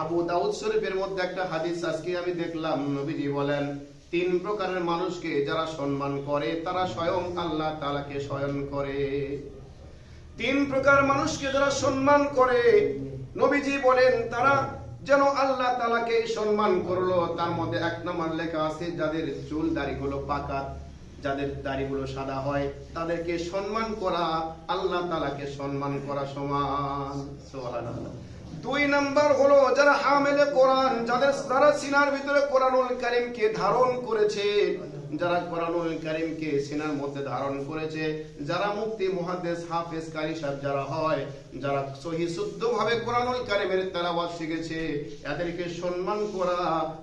আবু দাউদ শরীফের মধ্যে একটা হাদিস আজকে আমি দেখলাম, নবীজি বলেন, তিন প্রকারের মানুষকে যারা সম্মান করে, তারা স্বয়ং আল্লাহ তাআলাকে স্বয়ং করে। তিন প্রকার মানুষকে যারা সম্মান করে, নবীজি বলেন, তারা যেন আল্লাহ তালাকে সম্মান করল। তার মধ্যে এক নম্বর লেখা আছে, যাদের চুল দাড়িগুলো পাকা, যাদের দাড়িগুলো সাদা হয়, তাদেরকে সম্মান করা, আল্লাহ তালাকে সম্মান করা সমান। দুই নাম্বার হলো যারা হামেলে কোরআন, যাদের যারা সিনার ভিতরে কোরআনুল কারিমকে ধারণ করেছে, যারা কোরআনুল কারিমকে সিনার মধ্যে ধারণ করেছে, যারা মুক্তি মুহাদ্দিস, হাফেজ, কারি সাহেব যারা হয়, যারা সহি শুদ্ধ ভাবে কোরআনুল কারিমের তেলাওয়াত শিখেছে, এদেরকে সম্মান করা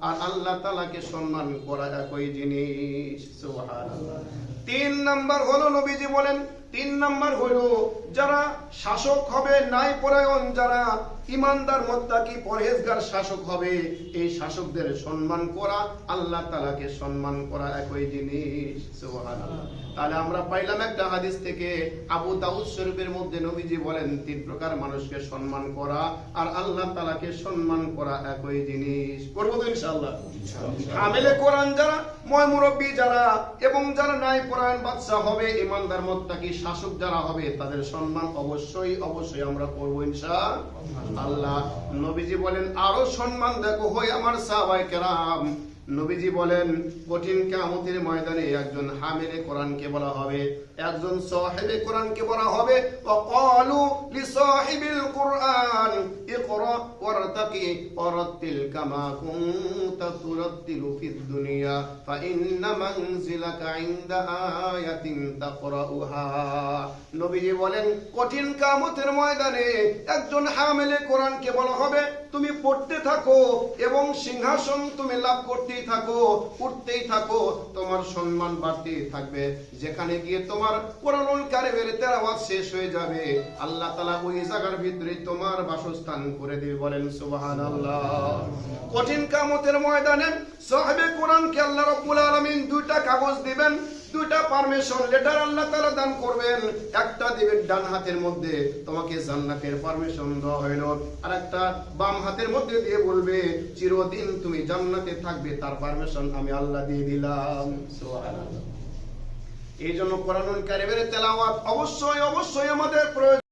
আর আল্লাহ তাআলাকে সম্মান করা একই জিনিস। সুবহানাল্লাহ। তিন নাম্বার হলো নবীজি বলেন তিন নাম্বার হলো যারা শাসক হবে নাই পরায়ণ যারা ইমানদার মোত্তাকি পরহেজগার শাসক হবে এই শাসকদের সম্মান করা আল্লাহ তাআলাকে সম্মান করা একই জিনিস। তাহলে আমরা পাইলাম একটা হাদিস থেকে আবু দাউদ শরীফের মধ্যে নবীজি বলেন তিন প্রকার মানুষকে সম্মান করা আর আল্লাহ তাআলাকে সম্মান করা একই জিনিস। করব তো ইনশাআল্লাহ? হামেলে কোরআন যারা ময় মুরব্বী যারা এবং যারা ন্যায় পরায়ণ বাদশা হবে ইমানদার মোত্তাকি শাসক যারা হবে, তাদের সম্মান অবশ্যই অবশ্যই আমরা করব ইনশা আল্লাহ, নবীজি বলেন, আরও সম্মান দেখো হই আমার সাহাবাই কেরাম। নবীজি বলেন, কঠিন কামতির ময়দানে একজন হামেলে কোরআনকে বলা হবে, একজন সাহেবে কোরআনকে বলা হবে। অকলু লি সাহিবিল কোরআন। কঠিন ময়দানে একজন হামেলে বলা হবে, তুমি পড়তে থাকো এবং সিংহাসন তুমি লাভ করতেই থাকো, উঠতেই থাকো, তোমার সম্মান বাড়তেই থাকবে। যেখানে গিয়ে তোমার কোরআনুল কারিমের তেলাওয়াত শেষ হয়ে যাবে। আল্লাহ তালা ওই জায়গার ভিতরে তোমার বাসস্থান করে দিবে বলেন সুবহানাল্লাহ। কঠিন কামতের ময়দানে সাহেবে কোরআনকে আল্লাহ রাব্বুল আলামিন দুইটা কাগজ দিবেন দুইটা পারমিশন লেটার আল্লাহ তাআলা দান করবেন একটা দিবেন ডান হাতের মধ্যে তোমাকে জান্নাতের পারমিশন দেওয়া হইল। আর একটা বাম হাতের মধ্যে দিয়ে বলবে চিরদিন তুমি জান্নাতে থাকবে তার পারমিশন আমি আল্লাহ দিয়ে দিলাম। সুবহানাল্লাহ। এই জন্য কোরআনুল কারিমের তেলাওয়াত অবশ্যই অবশ্যই আমাদের প্রয়োজন।